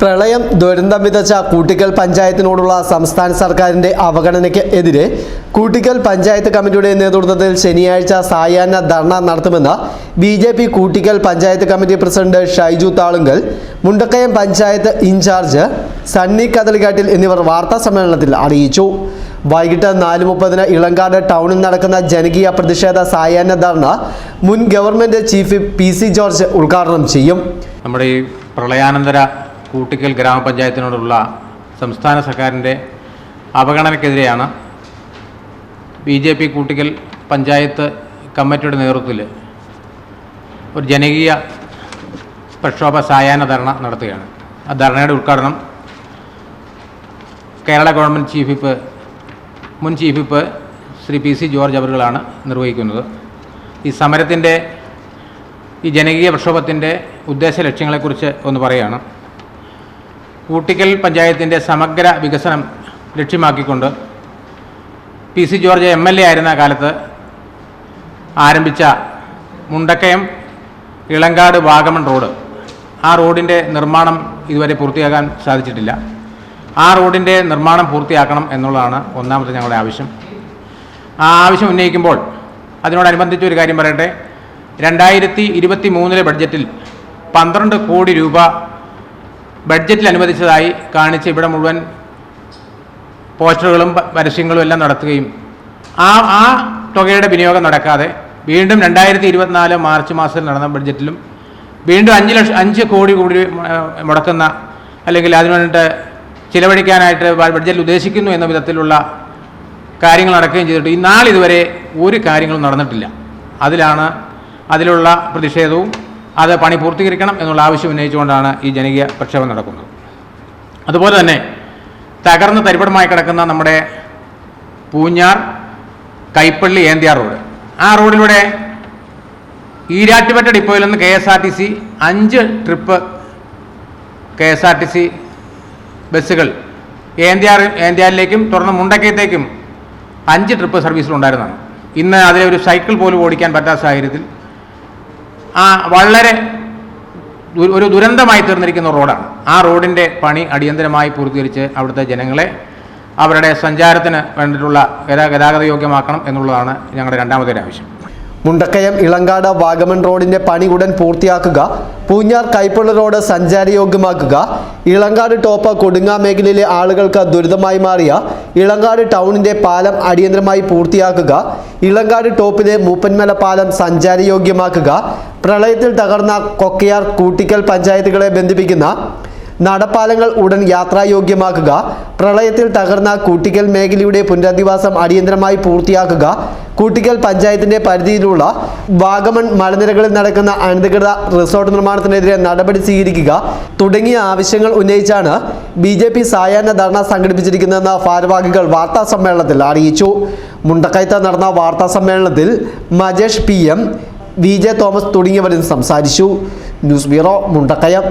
പ്രളയം ദുരന്തം വിതച്ച കൂട്ടിക്കൽ പഞ്ചായത്തിനോടുള്ള സംസ്ഥാന സർക്കാരിന്റെ അവഗണനയ്ക്ക് എതിരെ കൂട്ടിക്കൽ പഞ്ചായത്ത് കമ്മിറ്റിയുടെ നേതൃത്വത്തിൽ ശനിയാഴ്ച സായാഹ്ന ധർണ നടത്തുമെന്ന് B J P Koottickal panchayat committee president Shaiju Thalunkal Mundakayam panchayat in charge Sunny Kadalikattil എന്നിവർ വാർത്താ സമ്മേളനത്തിൽ അറിയിച്ചു. വൈകിട്ട് നാല് മുപ്പതിന് ഇളങ്കാട് ടൗണിൽ നടക്കുന്ന ജനകീയ പ്രതിഷേധ സായാഹ്ന ധർണ മുൻ government chief P C George ഉദ്ഘാടനം ചെയ്യും. നമ്മുടെ ഈ പ്രളയാനന്തര കൂട്ടിക്കൽ ഗ്രാമപഞ്ചായത്തിനോടുള്ള സംസ്ഥാന സർക്കാരിന്റെ അവഗണനയ്ക്കെതിരെയാണ് B J P Koottickal panchayat കമ്മിറ്റിയുടെ നേതൃത്വത്തിൽ ഒരു ജനകീയ പ്രക്ഷോഭ സായാഹ്ന ധർണ നടത്തുകയാണ്. ആ ധർണയുടെ ഉദ്ഘാടനം കേരള ഗവൺമെന്റ് ചീഫ് വിപ്പ് മുൻ chief whip Shri P C George അവറുകളാണ് നിർവഹിക്കുന്നത്. ഈ സമരത്തിന്റെ ഈ ജനകീയ പ്രക്ഷോഭത്തിന്റെ ഉദ്ദേശ ലക്ഷ്യങ്ങളെക്കുറിച്ച് ഒന്ന് പറയുകയാണ്. കൂട്ടിക്കൽ പഞ്ചായത്തിന്റെ സമഗ്ര വികസനം ലക്ഷ്യമാക്കിക്കൊണ്ട് P C George M L A ആയിരുന്ന കാലത്ത് ആരംഭിച്ച മുണ്ടക്കയം ഇളങ്കാട് വാഗമൺ റോഡ്. ആ റോഡിന്റെ നിർമ്മാണം ഇതുവരെ പൂർത്തിയാക്കാൻ സാധിച്ചിട്ടില്ല. ആ റോഡിന്റെ നിർമ്മാണം പൂർത്തിയാക്കണം എന്നുള്ളതാണ് ഒന്നാമത്തെ ഞങ്ങളുടെ ആവശ്യം. ആ ആവശ്യം ഉന്നയിക്കുമ്പോൾ അതിനോടനുബന്ധിച്ച് ഒരു കാര്യം പറയട്ടെ. രണ്ടായിരത്തി ഇരുപത്തി മൂന്നിലെ ബഡ്ജറ്റിൽ പന്ത്രണ്ട് കോടി രൂപ ബഡ്ജറ്റിൽ അനുവദിച്ചതായി കാണിച്ച് ഇവിടെ മുഴുവൻ പോസ്റ്ററുകളും പരസ്യങ്ങളും എല്ലാം നടത്തുകയും ആ ആ തുകയുടെ വിനിയോഗം നടക്കാതെ വീണ്ടും രണ്ടായിരത്തി ഇരുപത്തിനാല് മാർച്ച് മാസത്തിൽ നടന്ന ബഡ്ജറ്റിലും വീണ്ടും അഞ്ച് ലക്ഷം അഞ്ച് കോടി കൂടി മുടക്കുന്ന അല്ലെങ്കിൽ അതിനു വേണ്ടിയിട്ട് ചിലവഴിക്കാനായിട്ട് ബഡ്ജറ്റിൽ ഉദ്ദേശിക്കുന്നു എന്ന വിധത്തിലുള്ള കാര്യങ്ങൾ നടക്കുകയും ചെയ്തിട്ട് ഈ നാളിതുവരെ ഒരു കാര്യങ്ങളും നടന്നിട്ടില്ല. അതിലാണ് അതിലുള്ള പ്രതിഷേധവും അത് പണി പൂർത്തീകരിക്കണം എന്നുള്ള ആവശ്യം ഉന്നയിച്ചുകൊണ്ടാണ് ഈ ജനകീയ പ്രക്ഷേപം നടക്കുന്നത്. അതുപോലെ തന്നെ തകർന്ന് തരിപ്പടമായി കിടക്കുന്ന നമ്മുടെ പൂഞ്ഞാർ കൈപ്പള്ളി ഏന്തിയാർ റോഡ്. ആ റോഡിലൂടെ ഈരാറ്റുപേട്ട ഡിപ്പോയിൽ നിന്ന് K S R T C അഞ്ച് trip K S R T C ബസ്സുകൾ ഏന്തിയാർ ഏന്ത്യാറിലേക്കും തുടർന്ന് മുണ്ടക്കയത്തേക്കും അഞ്ച് ട്രിപ്പ് സർവീസിലുണ്ടായിരുന്നതാണ്. ഇന്ന് അതിലെ ഒരു സൈക്കിൾ പോലും ഓടിക്കാൻ പറ്റാത്ത സാഹചര്യത്തിൽ ആ വളരെ ഒരു ദുരന്തമായി തീർന്നിരിക്കുന്ന റോഡാണ്. ആ റോഡിന്റെ പണി അടിയന്തരമായി പൂർത്തീകരിച്ച് അവിടുത്തെ ജനങ്ങളെ അവരുടെ സഞ്ചാരത്തിന് വേണ്ടിയിട്ടുള്ള ഗതാ- ഗതാഗത യോഗ്യമാക്കണം എന്നുള്ളതാണ് ഞങ്ങളുടെ രണ്ടാമത്തെ ആവശ്യം മുണ്ടക്കയം ഇളങ്കാട് വാഗമൺ റോഡിന്റെ പണി ഉടൻ പൂർത്തിയാക്കുക. പൂഞ്ഞാർ കൈപ്പള്ളി റോഡ് സഞ്ചാരയോഗ്യമാക്കുക. ഇളങ്കാട് ടോപ്പ് കൊടുങ്ങ മേഖലയിലെ ആളുകൾക്ക് ദുരിതമായി മാറിയ. ഇളങ്കാട് ടൗണിന്റെ പാലം അടിയന്തരമായി പൂർത്തിയാക്കുക. ഇളങ്കാട് ടോപ്പിലെ മൂപ്പന്മല പാലം സഞ്ചാരയോഗ്യമാക്കുക. പ്രളയത്തിൽ തകർന്ന കൊക്കയാർ കൂട്ടിക്കൽ പഞ്ചായത്തുകളെ ബന്ധിപ്പിക്കുന്ന നടപ്പാലങ്ങൾ ഉടൻ യാത്രായോഗ്യമാക്കുക പ്രളയത്തിൽ തകർന്ന കൂട്ടിക്കൽ മേഖലയുടെ പുനരധിവാസം അടിയന്തരമായി പൂർത്തിയാക്കുക കൂട്ടിക്കൽ പഞ്ചായത്തിന്റെ പരിധിയിലുള്ള വാഗമൺ മലനിരകളിൽ നടക്കുന്ന അനധികൃത റിസോർട്ട് നിർമ്മാണത്തിനെതിരെ നടപടി സ്വീകരിക്കുക തുടങ്ങിയ ആവശ്യങ്ങൾ ഉന്നയിച്ചാണ് ബി ജെ പി സായാഹ്ന ധർണ സംഘടിപ്പിച്ചിരിക്കുന്നതെന്ന് ഭാരവാഹികൾ വാർത്താ സമ്മേളനത്തിൽ അറിയിച്ചു. മുണ്ടക്കയത്ത് നടന്ന വാർത്താ സമ്മേളനത്തിൽ Majesh P M V J Thomas തുടങ്ങിയവരും സംസാരിച്ചു. News bureau Mundakayam.